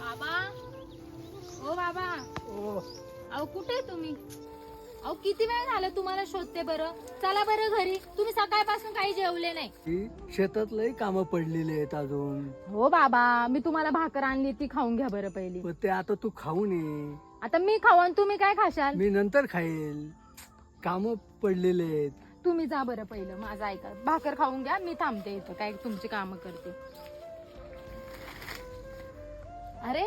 बाबा. ओ बाबा. ओ अहो कुठे तुम्ही? अहो किती वेळ झाला तुम्हाला शोधते बरं? चला बरं घरी. तुम्ही सकाळपासून काही जेवले नाही. शेतात लई कामं पडलेली आहेत अजून. हो बाबा मी तुम्हाला भाकर आणली ती खाऊन घ्या बरं पहिली. पण ते आता तू खाऊन ये आता मी खाऊन तुम्ही काय खाशाल? मी नंतर खाईल. काम पडलेले आहेत. तुम्ही जा बरं पहिलं माझं ऐका. भाकर खाऊन घ्या मी थांबते इथं काय तुमची कामं करते. अरे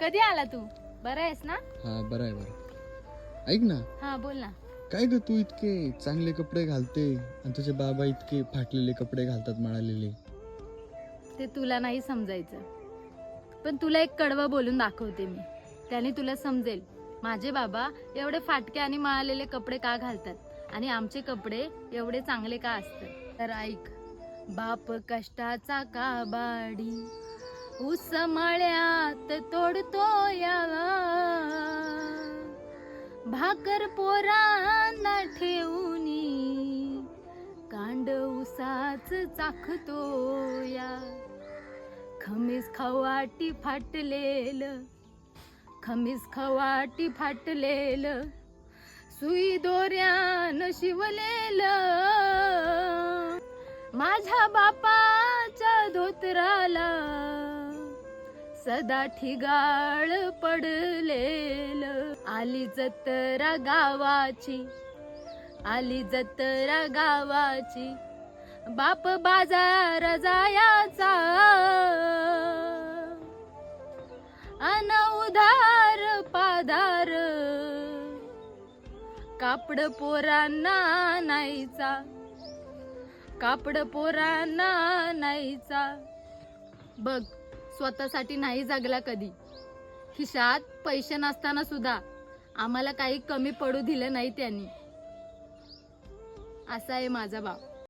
कधी आला तू? बरं आहेस ना? हा बरं आहे बरं ऐक ना. हा बोल ना. काय ग तू इतके चांगले कपडे घालते आणि तुझे बाबा इतके फाटलेले कपडे घालतात मळालेले? ते तुला नाही समजायचं. पण तुला एक कडवं बोलून दाखवते मी. त्याने तुला समजेल. माझे बाबा एवढे फाटके आणि मळालेले कपडे का घालतात? आणि आमचे कपडे एवढे चांगले का असतात? तर ऐक बाप कष्टाचा काबाडी. ऊस मळ्यात तोडतो यावा भाकर पोरांना ठेवूनी कांड उसाच चाखतो या खमीस खवाटी फाटलेल खमीस खवाटी फाटलेल सुई दोऱ्यान शिवलेल. माझ्या बापाच्या धोतराला सदा ठिगाळ पडलेल. आली जत्रा गावाची आली जत्रा गावाची. बाप बाजार जायाचा. अन उधार पाधार. कापड पोरांना नाहीचा कापड पोरांना नाहीचा बघ स्वतःसाठी नाही जगला कधी. खिशात पैसे नसताना सुद्धा आम्हाला काही कमी पडू दिलं नाही त्यांनी. असा आहे माझा बाप